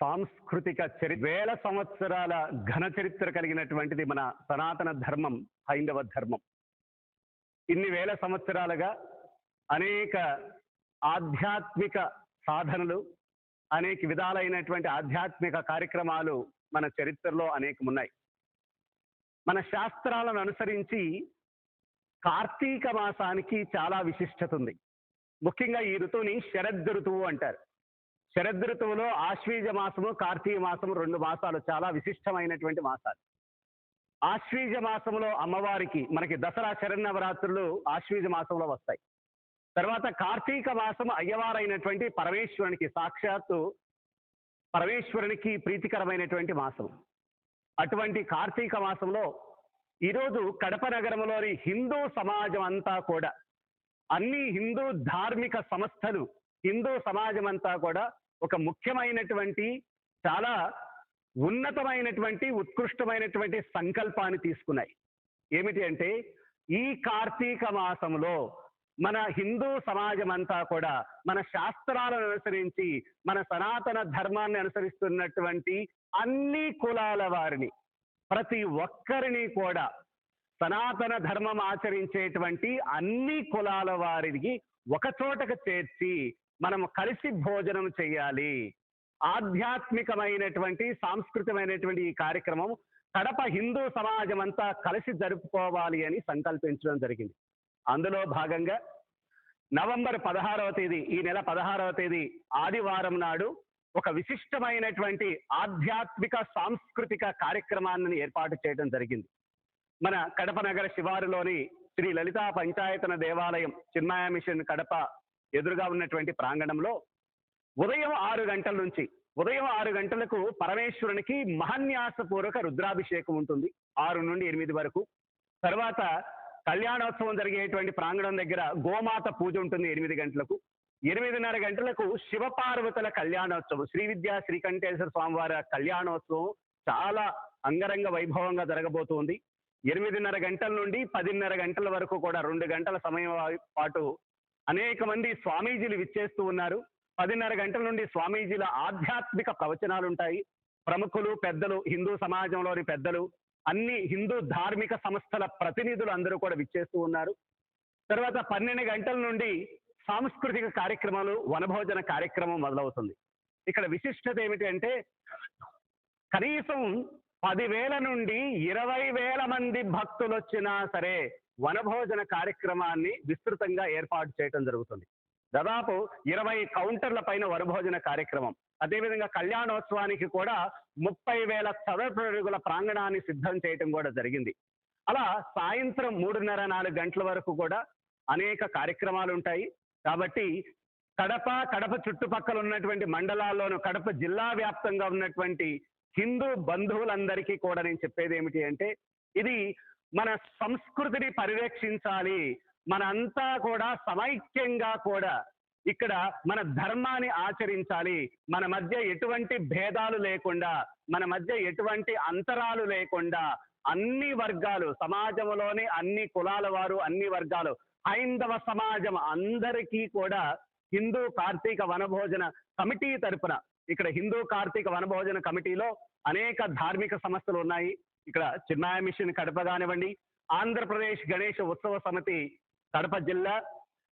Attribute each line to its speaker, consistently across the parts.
Speaker 1: సాంస్కృతిక చరి వేల సంవత్సరాల ఘన చరిత్ర కలిగినటువంటిది మన సనాతన ధర్మం హైందవ ధర్మం. ఇన్ని వేల సంవత్సరాలుగా అనేక ఆధ్యాత్మిక సాధనలు అనేక విధాలైనటువంటి ఆధ్యాత్మిక కార్యక్రమాలు మన చరిత్రలో అనేకం ఉన్నాయి మన శాస్త్రాలను అనుసరించి కార్తీక మాసానికి చాలా విశిష్టత ఉంది. ముఖ్యంగా ఈ ఋతువుని శరద్ ఋతువు అంటారు. శరద్ ఋతువులో ఆశ్వీజ మాసము కార్తీక మాసము రెండు మాసాలు చాలా విశిష్టమైనటువంటి మాసాలు. ఆశ్వీజ మాసంలో అమ్మవారికి మనకి దసరా శరన్నవరాత్రులు ఆశ్వీజ మాసంలో వస్తాయి. తర్వాత కార్తీక మాసం అయ్యవారైనటువంటి పరమేశ్వరునికి సాక్షాత్తు పరమేశ్వరునికి ప్రీతికరమైనటువంటి మాసం అటువంటి కార్తీక మాసంలో ఈరోజు కడప నగరంలోని హిందూ సమాజం అంతా కూడా అన్ని హిందూ ధార్మిక సంస్థలు హిందూ సమాజం అంతా కూడా ఒక ముఖ్యమైనటువంటి చాలా ఉన్నతమైనటువంటి ఉత్కృష్టమైనటువంటి సంకల్పాన్ని తీసుకున్నాయి. ఏమిటి అంటే ఈ కార్తీక మాసంలో మన హిందూ సమాజం అంతా కూడా మన శాస్త్రాలను అనుసరించి మన సనాతన ధర్మాన్ని అనుసరిస్తున్నటువంటి అన్ని కులాల వారిని ప్రతి ఒక్కరిని కూడా సనాతన ధర్మం ఆచరించేటువంటి అన్ని కులాల వారికి ఒక చోటకు చేర్చి మనం కలిసి భోజనం చేయాలి. ఆధ్యాత్మికమైనటువంటి సాంస్కృతికమైనటువంటి ఈ కార్యక్రమం కడప హిందూ సమాజం అంతా కలిసి జరుపుకోవాలి అని సంకల్పించడం జరిగింది. అందులో భాగంగా నవంబర్ పదహారవ తేదీ ఈ నెల పదహారవ తేదీ ఆదివారం నాడు ఒక విశిష్టమైనటువంటి ఆధ్యాత్మిక సాంస్కృతిక కార్యక్రమాన్ని ఏర్పాటు చేయడం జరిగింది. మన కడప నగర శివారులోని శ్రీ లలితా పంచాయతన దేవాలయం చిన్మాయ మిషన్ కడప ఎదురుగా ఉన్నటువంటి ప్రాంగణంలో ఉదయం ఆరు గంటల నుంచి ఉదయం ఆరు గంటలకు పరమేశ్వరునికి మహన్యాసపూర్వక రుద్రాభిషేకం ఉంటుంది ఆరు నుండి ఎనిమిది వరకు. తర్వాత కళ్యాణోత్సవం జరిగేటువంటి ప్రాంగణం దగ్గర గోమాత పూజ ఉంటుంది ఎనిమిది గంటలకు. ఎనిమిదిన్నర గంటలకు శివపార్వతుల కళ్యాణోత్సవం శ్రీ విద్యా శ్రీకంఠేశ్వర స్వామివారి కళ్యాణోత్సవం చాలా అంగరంగ వైభవంగా జరగబోతుంది. ఎనిమిదిన్నర గంటల నుండి పదిన్నర గంటల వరకు కూడా రెండు గంటల సమయం పాటు అనేక మంది స్వామీజీలు విచ్చేస్తూ ఉన్నారు. పదిన్నర గంటల నుండి స్వామీజీల ఆధ్యాత్మిక ప్రవచనాలు ఉంటాయి ప్రముఖులు పెద్దలు హిందూ సమాజంలోని పెద్దలు అన్ని హిందూ ధార్మిక సంస్థల ప్రతినిధులు అందరూ కూడా విచ్చేస్తూ ఉన్నారు. తర్వాత పన్నెండు గంటల నుండి సాంస్కృతిక కార్యక్రమాలు వనభోజన కార్యక్రమం మొదలవుతుంది. ఇక్కడ విశిష్టత ఏమిటి అంటే కనీసం పదివేల నుండి ఇరవై వేల మంది భక్తులు వచ్చినా సరే వనభోజన కార్యక్రమాన్ని విస్తృతంగా ఏర్పాటు చేయడం జరుగుతుంది. దాదాపు ఇరవై కౌంటర్ల పైన వనభోజన కార్యక్రమం. అదేవిధంగా కళ్యాణోత్సవానికి కూడా ముప్పై వేల చదరపు ప్రాంగణాన్ని సిద్ధం చేయటం కూడా జరిగింది. అలా సాయంత్రం మూడున్నర నాలుగు గంటల వరకు కూడా అనేక కార్యక్రమాలు ఉంటాయి. కాబట్టి కడప కడప చుట్టుపక్కల ఉన్నటువంటి మండలాల్లోనూ కడప జిల్లా వ్యాప్తంగా ఉన్నటువంటి హిందూ బంధువులందరికీ కూడా నేను చెప్పేది ఏమిటి అంటే ఇది మన సంస్కృతిని పరిరక్షించాలి. మనంతా కూడా సమైక్యంగా కూడా ఇక్కడ మన ధర్మాన్ని ఆచరించాలి. మన మధ్య ఎటువంటి భేదాలు లేకుండా మన మధ్య ఎటువంటి అంతరాలు లేకుండా అన్ని వర్గాలు సమాజంలోని అన్ని కులాల వారు అన్ని వర్గాలు హైందవ సమాజం అందరికీ కూడా హిందూ కార్తీక వనభోజన కమిటీ తరపున ఇక్కడ హిందూ కార్తీక వనభోజన కమిటీలో అనేక ధార్మిక సంస్థలు ఉన్నాయి. ఇక్కడ చిన్నాయ మిషన్ కడప కానివ్వండి ఆంధ్రప్రదేశ్ గణేష ఉత్సవ సమితి కడప జిల్లా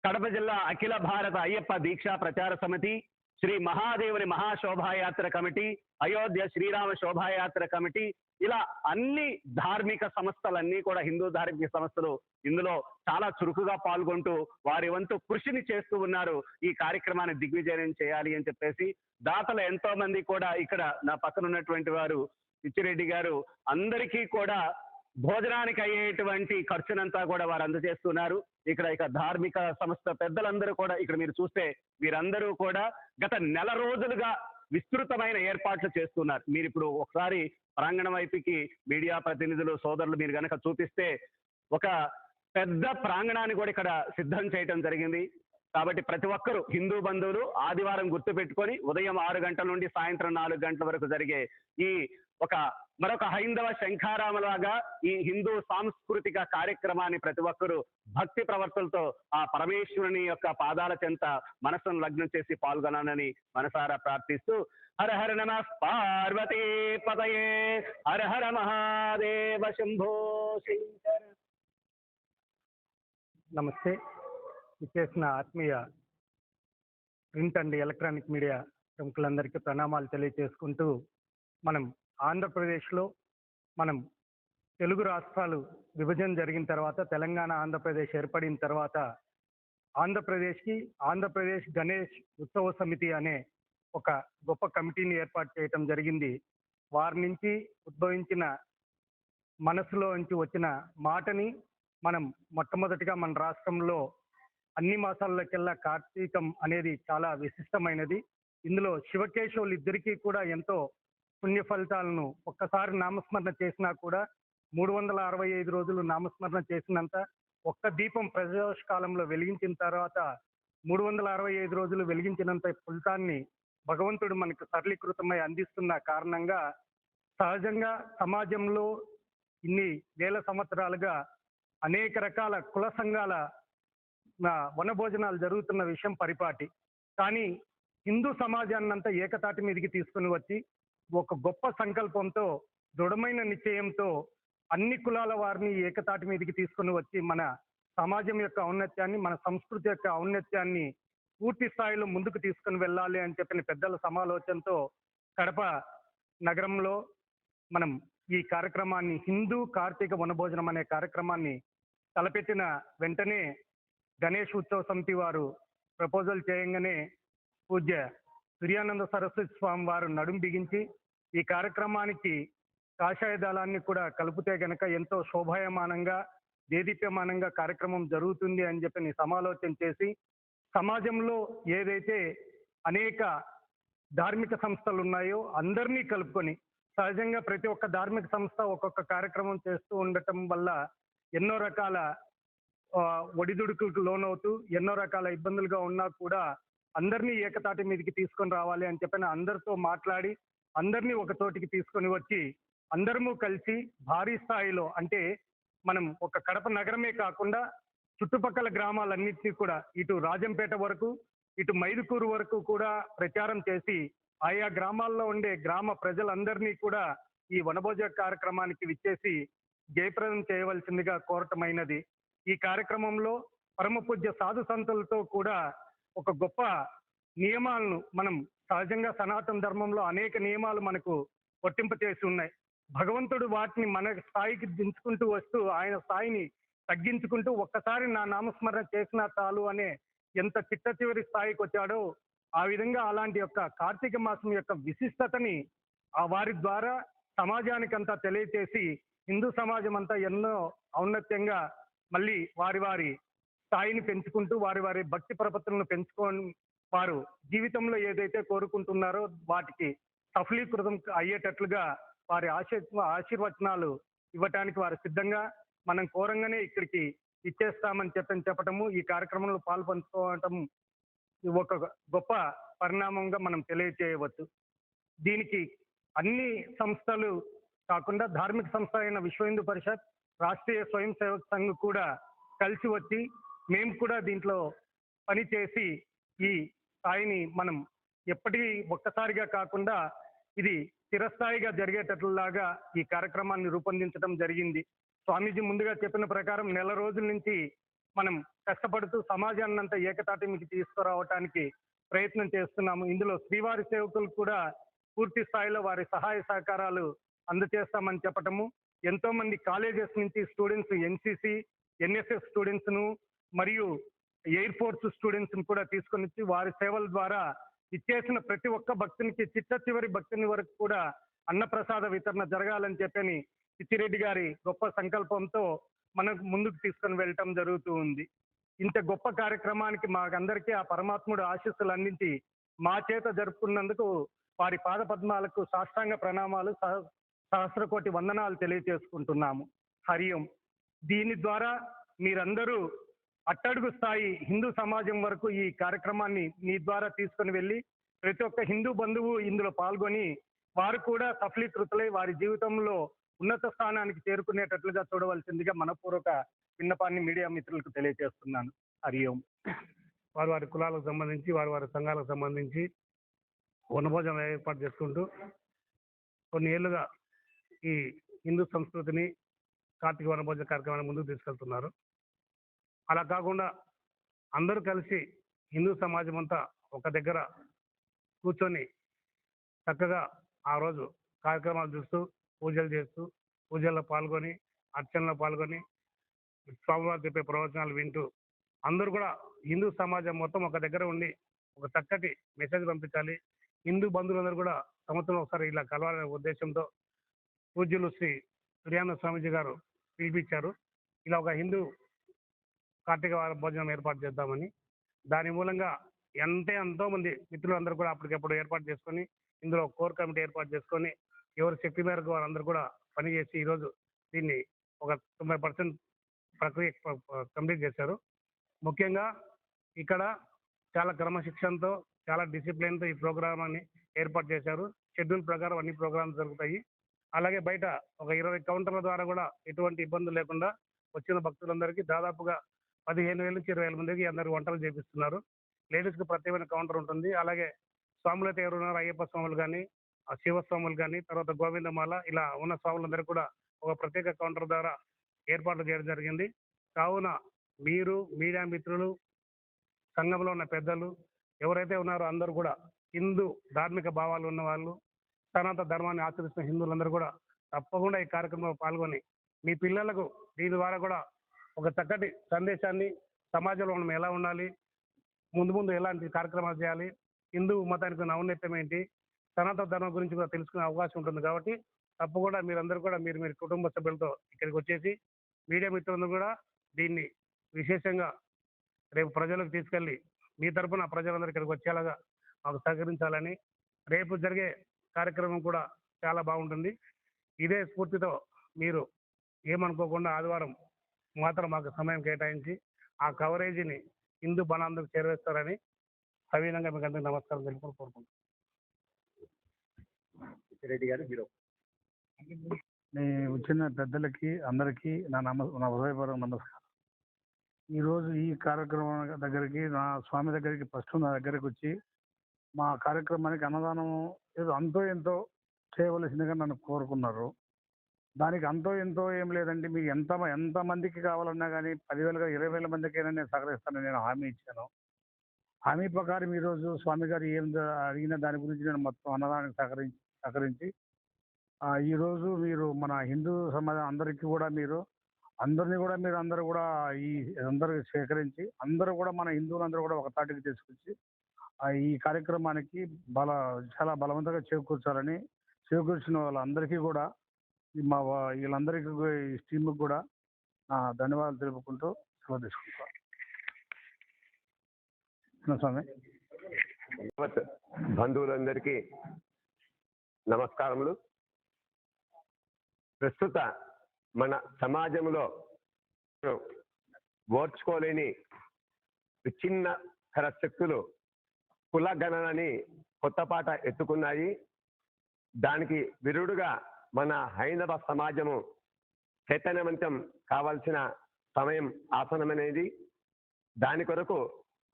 Speaker 1: కడప జిల్లా అఖిల భారత అయ్యప్ప దీక్షా ప్రచార సమితి శ్రీ మహాదేవుని మహాశోభాయాత్ర కమిటీ అయోధ్య శ్రీరామ శోభాయాత్ర కమిటీ ఇలా అన్ని ధార్మిక సంస్థలన్నీ కూడా హిందూ ధార్మిక సంస్థలు ఇందులో చాలా చురుకుగా పాల్గొంటూ వారి వంతు కృషిని చేస్తూ ఉన్నారు. ఈ కార్యక్రమాన్ని దిగ్విజయం చేయాలి అని చెప్పేసి దాతలు ఎంతో మంది కూడా ఇక్కడ నా పక్కన ఉన్నటువంటి వారు పిచ్చిరెడ్డి గారు అందరికీ కూడా భోజనానికి అయ్యేటువంటి ఖర్చునంతా కూడా వారు అందజేస్తున్నారు. ఇక్కడ ఇక ధార్మిక సంస్థ పెద్దలందరూ కూడా ఇక్కడ మీరు చూస్తే వీరందరూ కూడా గత నెల రోజులుగా విస్తృతమైన ఏర్పాట్లు చేస్తున్నారు. మీరు ఇప్పుడు ఒకసారి ప్రాంగణం వైపుకి మీడియా ప్రతినిధులు సోదరులు మీరు కనుక చూపిస్తే ఒక పెద్ద ప్రాంగణాన్ని కూడా ఇక్కడ సిద్ధం చేయటం జరిగింది. కాబట్టి ప్రతి ఒక్కరూ హిందూ బంధువులు ఆదివారం గుర్తు పెట్టుకొని ఉదయం ఆరు గంటల నుండి సాయంత్రం నాలుగు గంటల వరకు జరిగే ఈ ఒక మరొక హైందవ శంఖారామలాగా ఈ హిందూ సాంస్కృతిక కార్యక్రమాన్ని ప్రతి ఒక్కరూ భక్తి ప్రవర్తనతో ఆ పరమేశ్వరుని యొక్క పాదాల చెంత మనసును లగ్నం చేసి పాల్గొనాలని మనసారా ప్రార్థిస్తూ హర హర నమ పార్వతీ పదయే హర హర మహాదేవ శంభో శంకర.
Speaker 2: నమస్తే. ఇచ్చేసిన ఆత్మీయ ప్రింట్ అండ్ ఎలక్ట్రానిక్ మీడియా ప్రముఖులందరికీ ప్రణామాలు తెలియజేసుకుంటూ మనం ఆంధ్రప్రదేశ్లో మనం తెలుగు రాష్ట్రాలు విభజన జరిగిన తర్వాత తెలంగాణ ఆంధ్రప్రదేశ్ ఏర్పడిన తర్వాత ఆంధ్రప్రదేశ్కి ఆంధ్రప్రదేశ్ గణేష్ ఉత్సవ సమితి అనే ఒక గొప్ప కమిటీని ఏర్పాటు చేయటం జరిగింది. వారి నుంచి ఉద్భవించిన మనసులో నుంచి వచ్చిన మాటని మనం మొట్టమొదటిగా మన రాష్ట్రంలో అన్ని మాసాలకెల్లా కార్తీకం అనేది చాలా విశిష్టమైనది. ఇందులో శివకేశవులు ఇద్దరికీ కూడా ఎంతో పుణ్య ఫలితాలను ఒక్కసారి నామస్మరణ చేసినా కూడా మూడు వందల అరవై ఐదు రోజులు నామస్మరణ చేసినంత ఒక్క దీపం ప్రజోష కాలంలో వెలిగించిన తర్వాత మూడు వందల అరవై ఐదు రోజులు వెలిగించినంత ఫలితాన్ని భగవంతుడు మనకు సరళీకృతమై అందిస్తున్న కారణంగా సహజంగా సమాజంలో ఇన్ని వేల సంవత్సరాలుగా అనేక రకాల కుల సంఘాల వనభోజనాలు జరుగుతున్న విషయం పరిపాటి. కానీ హిందూ సమాజాన్నంతా ఏకతాటి మీదకి తీసుకుని వచ్చి ఒక గొప్ప సంకల్పంతో దృఢమైన నిశ్చయంతో అన్ని కులాల వారిని ఏకతాటి మీదకి తీసుకుని వచ్చి మన సమాజం యొక్క ఔన్నత్యాన్ని మన సంస్కృతి యొక్క ఔన్నత్యాన్ని పూర్తి స్థాయిలో ముందుకు తీసుకుని వెళ్ళాలి అని చెప్పిన పెద్దల సమాలోచనతో కడప నగరంలో మనం ఈ కార్యక్రమాన్ని హిందూ కార్తీక వనభోజనం అనే కార్యక్రమాన్ని తలపెట్టిన వెంటనే గణేష్ ఉత్సవ సమితి వారు ప్రపోజల్ చేయంగానే పూజ్య సూర్యానంద సరస్వతి స్వామి వారు నడుం బిగించి ఈ కార్యక్రమానికి కాషాయ దళాన్ని కూడా కలిపితే గనక ఎంతో శోభాయమానంగా దేదీప్యమానంగా కార్యక్రమం జరుగుతుంది అని చెప్పి సమాలోచన చేసి సమాజంలో ఏదైతే అనేక ధార్మిక సంస్థలు ఉన్నాయో అందరినీ కలుపుకొని సహజంగా ప్రతి ఒక్క ధార్మిక సంస్థ ఒక్కొక్క కార్యక్రమం చేస్తూ ఉండటం వల్ల ఎన్నో రకాల ఒడిదుడుకులకు లోనవుతూ ఎన్నో రకాల ఇబ్బందులుగా ఉన్నా కూడా అందరినీ ఏకతాటి మీదకి తీసుకొని రావాలి అని చెప్పిన అందరితో మాట్లాడి అందరినీ ఒక చోటికి తీసుకొని వచ్చి అందరము కలిసి భారీ స్థాయిలో అంటే మనం ఒక కడప నగరమే కాకుండా చుట్టుపక్కల గ్రామాలన్నింటినీ కూడా ఇటు రాజంపేట వరకు ఇటు మైదుకూరు వరకు కూడా ప్రచారం చేసి ఆయా గ్రామాల్లో ఉండే గ్రామ ప్రజలందరినీ కూడా ఈ వనభోజ కార్యక్రమానికి విచ్చేసి జయప్రదం చేయవలసిందిగా కోరటమైనది. ఈ కార్యక్రమంలో పరమ పూజ్య సాధు సంతులతో కూడా ఒక గొప్ప నియమాలను మనం సహజంగా సనాతన ధర్మంలో అనేక నియమాలు మనకు వర్తింప చేసి ఉన్నాయి. భగవంతుడు వాటిని మన స్థాయికి దించుకుంటూ వస్తూ ఆయన స్థాయిని తగ్గించుకుంటూ ఒక్కసారి నా నామస్మరణ చేసిన చాలు అనే ఎంత చిట్ట చివరి స్థాయికి వచ్చాడో ఆ విధంగా అలాంటి యొక్క కార్తీక మాసం యొక్క విశిష్టతని ఆ వారి ద్వారా సమాజానికంతా తెలియచేసి హిందూ సమాజం అంతా ఎన్నో ఔన్నత్యంగా మళ్ళీ వారి వారి స్థాయిని పెంచుకుంటూ వారి వారి భక్తి ప్రపత్తులను పెంచుకొని వారు జీవితంలో ఏదైతే కోరుకుంటున్నారో వాటికి సఫలీకృతం అయ్యేటట్లుగా వారి ఆశీ ఆశీర్వచనాలు ఇవ్వటానికి వారు సిద్ధంగా మనం కోరంగానే ఇక్కడికి ఇచ్చేస్తామని చెప్పని చెప్పటము ఈ కార్యక్రమంలో పాల్పంచుకోవటం ఒక గొప్ప పరిణామంగా మనం తెలియచేయవచ్చు. దీనికి అన్ని సంస్థలు కాకుండా ధార్మిక సంస్థ అయిన విశ్వ హిందూ పరిషత్ రాష్ట్రీయ స్వయం సేవక్ సంఘ్ కూడా కలిసి వచ్చి మేము కూడా దీంట్లో పని చేసి ఈ స్థాయిని మనం ఎప్పటికీ ఒక్కసారిగా కాకుండా ఇది స్థిరస్థాయిగా జరిగేటట్లులాగా ఈ కార్యక్రమాన్ని రూపొందించడం జరిగింది. స్వామీజీ ముందుగా చెప్పిన ప్రకారం నెల రోజుల నుంచి మనం కష్టపడుతూ సమాజాన్ని అంతా ఏకతాటిమికి తీసుకురావటానికి ప్రయత్నం చేస్తున్నాము. ఇందులో శ్రీవారి సేవకులు కూడా పూర్తి స్థాయిలో వారి సహాయ సహకారాలు అందజేస్తామని చెప్పటము. ఎంతోమంది కాలేజెస్ నుంచి స్టూడెంట్స్ ఎన్సిసి ఎన్ఎస్ఎస్ స్టూడెంట్స్ను మరియు ఎయిర్ ఫోర్స్ స్టూడెంట్స్ని కూడా తీసుకొని వచ్చి వారి సేవల ద్వారా ఇచ్చేసిన ప్రతి ఒక్క భక్తునికి చిట్ట చివరి భక్తుని వరకు కూడా అన్నప్రసాద వితరణ జరగాలని చెప్పని పిచ్చిరెడ్డి గారి గొప్ప సంకల్పంతో మనకు ముందుకు తీసుకొని వెళ్ళటం జరుగుతూ ఉంది. ఇంత గొప్ప కార్యక్రమానికి మాకందరికీ ఆ పరమాత్ముడు ఆశీస్సులు అందించి మా చేత జరుపుకున్నందుకు వారి పాద పద్మాలకు సాష్టాంగ ప్రణామాలు సహ వందనాలు తెలియజేసుకుంటున్నాము. హరి ఓం. దీని ద్వారా మీరందరూ అట్టడుగు స్థాయి హిందూ సమాజం వరకు ఈ కార్యక్రమాన్ని మీ ద్వారా తీసుకొని వెళ్ళి ప్రతి ఒక్క హిందూ బంధువు ఇందులో పాల్గొని వారు కూడా సఫలీకృతులై వారి జీవితంలో ఉన్నత స్థానానికి చేరుకునేటట్లుగా చూడవలసిందిగా మనపూర్వక విన్నపాన్ని మీడియా మిత్రులకు తెలియజేస్తున్నాను. హరి ఓం.
Speaker 3: వారి వారి కులాలకు సంబంధించి వారి వారి సంఘాలకు సంబంధించి వనభోజనం ఏర్పాటు చేసుకుంటూ కొన్ని ఏళ్ళుగా ఈ హిందూ సంస్కృతిని కార్తీక వనభోజన కార్యక్రమాన్ని ముందుకు తీసుకెళ్తున్నారు. అలా కాకుండా అందరూ కలిసి హిందూ సమాజం అంతా ఒక దగ్గర కూర్చొని చక్కగా ఆ రోజు కార్యక్రమాలు చూస్తూ పూజలు చేస్తూ పూజల్లో పాల్గొని అర్చనలో పాల్గొని స్వామివారు చెప్పే ప్రవచనాలు వింటూ అందరూ కూడా హిందూ సమాజం మొత్తం ఒక దగ్గర ఉండి ఒక చక్కటి మెసేజ్ పంపించాలి. హిందూ బంధువులందరూ కూడా సంవత్సరం ఒకసారి ఇలా కలవాలనే ఉద్దేశంతో పూజ్యులు శ్రీ సూర్యానంద స్వామీజీ గారు పిలిపించారు. ఇలా ఒక హిందూ కార్తీకవార భోజనం ఏర్పాటు చేద్దామని. దాని మూలంగా ఎంతే ఎంతో మంది మిత్రులందరూ కూడా అప్పటికప్పుడు ఏర్పాటు చేసుకొని ఇందులో కోర్ కమిటీ ఏర్పాటు చేసుకొని ఎవరి శక్తి మేరకు వారందరూ కూడా పనిచేసి ఈరోజు దీన్ని ఒక తొంభై పర్సెంట్ ప్రక్రియ కంప్లీట్ చేశారు. ముఖ్యంగా ఇక్కడ చాలా క్రమశిక్షణతో చాలా డిసిప్లిన్తో ఈ ప్రోగ్రామాన్ని ఏర్పాటు చేశారు. షెడ్యూల్ ప్రకారం అన్ని ప్రోగ్రామ్స్ జరుగుతాయి. అలాగే బయట ఒక ఇరవై కౌంటర్ల ద్వారా కూడా ఎటువంటి ఇబ్బందులు లేకుండా వచ్చిన భక్తులందరికీ దాదాపుగా పదిహేను వేల నుంచి ఇరవై వేల మందికి అందరు వంటలు చేపిస్తున్నారు. లేడీస్కి ప్రత్యేకమైన కౌంటర్ ఉంటుంది. అలాగే స్వాములు అయితే ఎవరు ఉన్నారో అయ్యప్ప స్వాములు కానీ ఆ శివస్వాములు కానీ తర్వాత గోవిందమాల ఇలా ఉన్న స్వాములందరూ కూడా ఒక ప్రత్యేక కౌంటర్ ద్వారా ఏర్పాట్లు చేయడం జరిగింది. కావున మీరు మీడియా మిత్రులు సంఘంలో ఉన్న పెద్దలు ఎవరైతే ఉన్నారో అందరూ కూడా హిందూ ధార్మిక భావాలు ఉన్న వాళ్ళు సనాతన ధర్మాన్ని ఆచరిస్తున్న హిందువులందరూ కూడా తప్పకుండా ఈ కార్యక్రమంలో పాల్గొని మీ పిల్లలకు దీని ద్వారా కూడా ఒక చక్కటి సందేశాన్ని సమాజంలో మనం ఎలా ఉండాలి? ముందు ముందు ఎలాంటి కార్యక్రమాలు చేయాలి? హిందూ మతానికి ఉన్న ఔన్నత్యం ఏంటి? సనాతన ధర్మం గురించి కూడా తెలుసుకునే అవకాశం ఉంటుంది కాబట్టి తప్పకుండా మీరందరూ కూడా మీరు మీ కుటుంబ సభ్యులతో ఇక్కడికి వచ్చేసి మీడియా మిత్రులందరూ కూడా దీన్ని విశేషంగా రేపు ప్రజలకు తీసుకెళ్ళి మీ తరఫున ప్రజలందరూ ఇక్కడికి వచ్చేలాగా మాకు సహకరించాలని రేపు జరిగే కార్యక్రమం కూడా చాలా బాగుంటుంది. ఇదే స్ఫూర్తితో మీరు ఏమనుకోకుండా ఆదివారం మాత్రం మాకు సమయం కేటాయించి ఆ కవరేజీని హిందూ బలాందరికి చేరవేస్తారని సవీనంగా మీకు అందరికీ నమస్కారం తెలుపుకొని కోరుకుంటున్నాను
Speaker 1: రెడ్డి గారు హీరో
Speaker 3: మీ వచ్చిన పెద్దలకి అందరికీ నా నమ నా హృదయపూర్వక నమస్కారం. ఈరోజు ఈ కార్యక్రమం దగ్గరికి నా స్వామి దగ్గరికి ఫస్ట్ నా దగ్గరికి వచ్చి మా కార్యక్రమానికి అన్నదానం ఏదో అంతో ఎంతో చేయవలసిందిగా నన్ను కోరుకున్నారు. దానికి అంతో ఎంతో ఏం లేదండి. మీకు ఎంత ఎంత మందికి కావాలన్నా కానీ పదివేలుగా ఇరవై వేల మందికైనా నేను సహకరిస్తానని నేను హామీ ఇచ్చాను. హామీ ప్రకారం ఈరోజు స్వామి గారు ఏం అడిగిన దాని గురించి నేను మొత్తం అన్నదానికి సహకరించి సహకరించి ఈరోజు మీరు మన హిందూ సమాజం అందరికీ కూడా మీరు అందరినీ కూడా మీరు అందరూ కూడా ఈ అందరూ సేకరించి అందరూ కూడా మన హిందువులందరూ కూడా ఒక తాటికి తీసుకొచ్చి ఈ కార్యక్రమానికి బల చాలా బలవంతంగా చేకూర్చాలని చేకూర్చిన వాళ్ళందరికీ కూడా మా వీళ్ళందరికీ ఈ టీంకి కూడా ధన్యవాదాలు తెలుపుకుంటూ సెలవు తీసుకుంటాను స్వామి.
Speaker 4: బంధువులందరికీ నమస్కారములు. ప్రస్తుత మన సమాజంలో ఓర్చుకోలేని విచ్ఛిన్నకర శక్తులు కుల గణనని కొత్త పాట ఎత్తుకున్నాయి. దానికి విరుడుగా మన హైందవ సమాజము చైతన్యవంతం కావాల్సిన సమయం ఆసనమనేది దాని కొరకు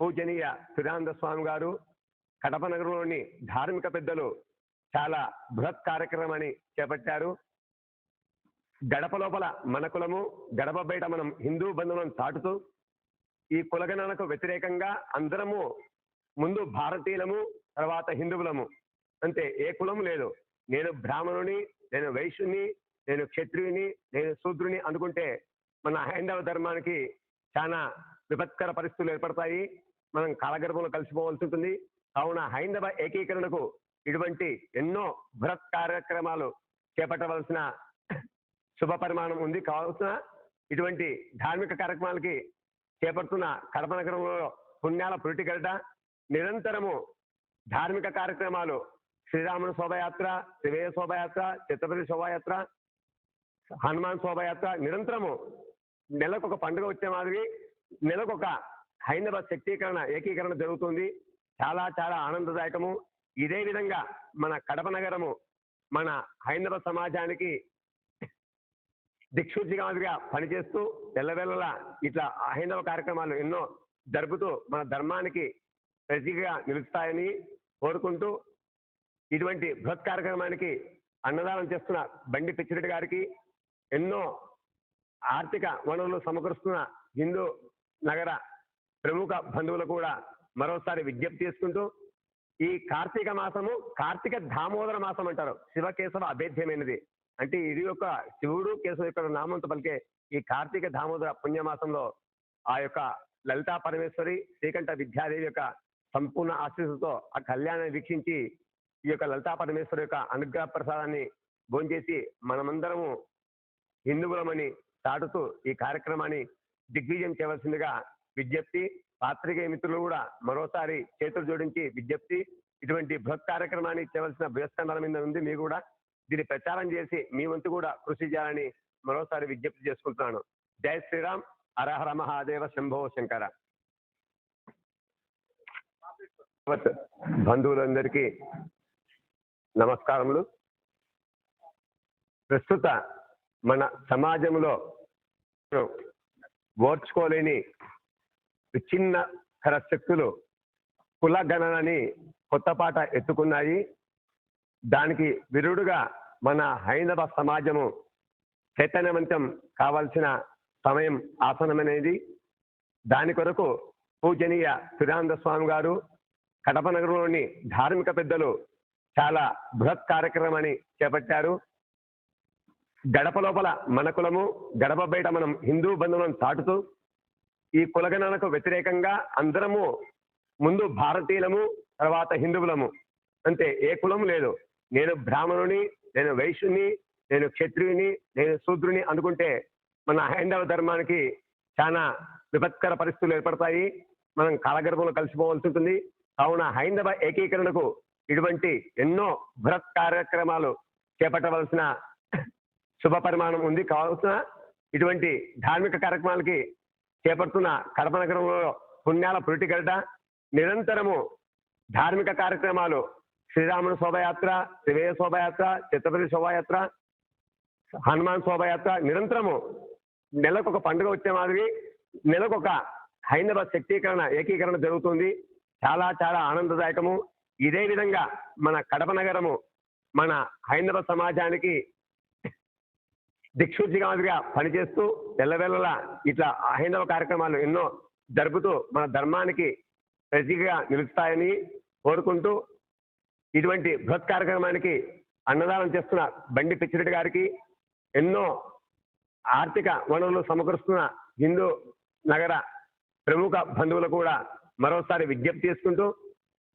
Speaker 4: పూజనీయ సుధానంద స్వామి గారు కడప నగరంలోని ధార్మిక పెద్దలు చాలా బృహత్ కార్యక్రమాన్ని చేపట్టారు. గడప లోపల మన కులము గడప బయట మనం హిందూ బంధువులను చాటుతూ ఈ కులగణనకు వ్యతిరేకంగా అందరము ముందు భారతీయులము తర్వాత హిందువులము. అంతే ఏ కులం లేదు. నేను బ్రాహ్మణుని నేను వైశ్యుని నేను క్షత్రియుని నేను శూద్రుని అనుకుంటే మన హైందవ ధర్మానికి చాలా విపత్కర పరిస్థితులు ఏర్పడతాయి. మనం కాలగర్భంలో కలిసిపోవాల్సి ఉంటుంది. కావున హైందవ ఏకీకరణకు ఇటువంటి ఎన్నో బృహత్ కార్యక్రమాలు చేపట్టవలసిన శుభ పరిమాణం ఉంది. కావాల్సిన ఇటువంటి ధార్మిక కార్యక్రమాలకి చేపడుతున్న కడప నగరంలో పుణ్యాల పురిటిగడ్డ నిరంతరము ధార్మిక కార్యక్రమాలు శ్రీరాముడు శోభయాత్ర శివయ్య శోభయాత్ర చిత్రపతి శోభయాత్ర హనుమాన్ శోభయాత్ర నిరంతరము నెలకు ఒక పండుగ వచ్చే మాదిరి నెలకు ఒక హైందవ శక్తీకరణ ఏకీకరణ జరుగుతుంది. చాలా చాలా ఆనందదాయకము. ఇదే విధంగా మన కడప నగరము మన హైందవ సమాజానికి దిక్సూచిగా మాదిరిగా పనిచేస్తూ తెల్లవెల్లలా ఇట్లా హైందవ కార్యక్రమాలు ఎన్నో జరుపుతూ మన ధర్మానికి ప్రతిగా నిలుస్తాయని కోరుకుంటూ ఇటువంటి బృహత్ కార్యక్రమానికి అన్నదానం చేస్తున్న బండి పిచ్చిరెడ్డి గారికి ఎన్నో ఆర్థిక వనరులు సమకూరుస్తున్న హిందూ నగర ప్రముఖ బంధువులు కూడా మరోసారి విజ్ఞప్తి చేసుకుంటూ ఈ కార్తీక మాసము కార్తీక దామోదర మాసం అంటారు. శివకేశవ అభేద్యమైనది. అంటే ఇది యొక్క శివుడు కేశవ యొక్క నామంతో పలికే ఈ కార్తీక దామోదర పుణ్యమాసంలో ఆ యొక్క లలితా పరమేశ్వరి శ్రీకంఠ విద్యాదేవి యొక్క సంపూర్ణ ఆశీస్సుతో ఆ కళ్యాణాన్ని వీక్షించి ఈ యొక్క లలితా పరమేశ్వర యొక్క అనుగ్రహ ప్రసాదాన్ని భోంచేసి మనమందరము హిందువులమని దాటుతూ ఈ కార్యక్రమాన్ని దిగ్విజయం చేయవలసిందిగా విజ్ఞప్తి పాత్రికేయ మిత్రులు కూడా మరోసారి చేతులు జోడించి విజ్ఞప్తి ఇటువంటి బృహత్ కార్యక్రమాన్ని చేయవలసిన బృహస్కండాల మీద ఉంది. మీరు కూడా దీన్ని ప్రచారం చేసి మీ వంతు కూడా కృషి చేయాలని మరోసారి విజ్ఞప్తి చేసుకుంటున్నాను. జై శ్రీరామ్. హరహర మహాదేవ శంభో శంకర. బంధువులందరికీ నమస్కారములు. ప్రస్తుత మన సమాజంలో ఓర్చుకోలేని విచ్ఛిన్నకర శక్తులు కుల గణనని కొత్త పాట ఎత్తుకున్నాయి. దానికి విరుడుగా మన హైందవ సమాజము చైతన్యవంతం కావాల్సిన సమయం ఆసనమనేది దాని కొరకు పూజనీయ సురానంద స్వామి గారు కడప నగరంలోని ధార్మిక పెద్దలు చాలా బృహత్ కార్యక్రమాన్ని చేపట్టారు. గడప లోపల మన కులము గడప బయట మనం హిందూ బంధువులను చాటుతూ ఈ కులగణనకు వ్యతిరేకంగా అందరము ముందు భారతీయులము తర్వాత హిందువులము. అంతే ఏ కులము లేదు. నేను బ్రాహ్మణుని నేను వైశ్యుని నేను క్షత్రియుని నేను శూద్రుని అనుకుంటే మన హైందవ ధర్మానికి చాలా విపత్కర పరిస్థితులు ఏర్పడతాయి. మనం కాలగర్భంలో కలిసిపోవాల్సి ఉంటుంది. కావున హైందవ ఏకీకరణకు ఇటువంటి ఎన్నో బృహత్ కార్యక్రమాలు చేపట్టవలసిన శుభ పరిమాణం ఉంది. కావాల్సిన ఇటువంటి ధార్మిక కార్యక్రమాలకి చేపడుతున్న కడప నగరంలో పుణ్యాల పురిటిగడ్డ నిరంతరము ధార్మిక కార్యక్రమాలు శ్రీరాముని శోభయాత్ర త్రివేయ శోభయాత్ర చిత్రపతి శోభయాత్ర హనుమాన్ శోభయాత్ర నిరంతరము నెలకు ఒక పండుగ వచ్చే మాదిరి నెలకు ఒక హైందవ శక్తీకరణ ఏకీకరణ జరుగుతుంది. చాలా చాలా ఆనందదాయకము. ఇదే విధంగా మన కడప నగరము మన హైందవ సమాజానికి దిక్సూచిగా మాదిరిగా పనిచేస్తూ తెల్లవెల్లల ఇట్లా హైందవ కార్యక్రమాలు ఎన్నో జరుపుతూ మన ధర్మానికి ప్రతిగా నిలుస్తాయని కోరుకుంటూ ఇటువంటి బృహత్ కార్యక్రమానికి అన్నదానం చేస్తున్న బండి పిచ్చిరెడ్డి గారికి ఎన్నో ఆర్థిక వనరులు సమకూరుస్తున్న హిందూ నగర ప్రముఖ బంధువులు కూడా మరోసారి విజ్ఞప్తి చేసుకుంటూ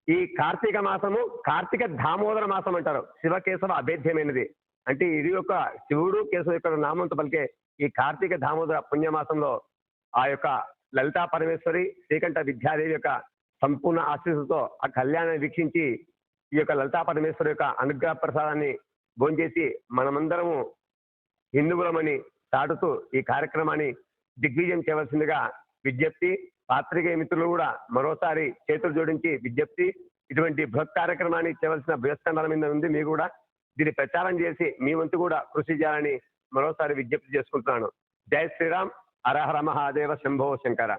Speaker 4: ఈ కార్తీక మాసము కార్తీక దామోదర మాసం అంటారు. శివకేశవ అభేద్యమైనది. అంటే ఇది ఒక శివుడు కేశవ యొక్క నామంతో పలికే ఈ కార్తీక దామోదర పుణ్యమాసంలో ఆ యొక్క లలితా పరమేశ్వరి శ్రీకంఠ విద్యాదేవి యొక్క సంపూర్ణ ఆశీస్సుతో ఆ కళ్యాణాన్ని వీక్షించి ఈ యొక్క లలితా పరమేశ్వరి యొక్క అనుగ్రహ ప్రసాదాన్ని భోంచేసి మనమందరము హిందువులమని దాటుతూ ఈ కార్యక్రమాన్ని దిగ్విజయం చేయవలసిందిగా విజ్ఞప్తి పాత్రికేయ మిత్రులు కూడా మరోసారి చేతులు జోడించి విజ్ఞప్తి ఇటువంటి బృహత్ కార్యక్రమాన్ని చేయవలసిన బృహస్కండాల మీద ఉంది. మీరు కూడా దీన్ని ప్రచారం చేసి మీ వంతు కూడా కృషి చేయాలని మరోసారి విజ్ఞప్తి చేసుకుంటున్నాను. జై శ్రీరామ్. అరహర మహాదేవ శంభో శంకర.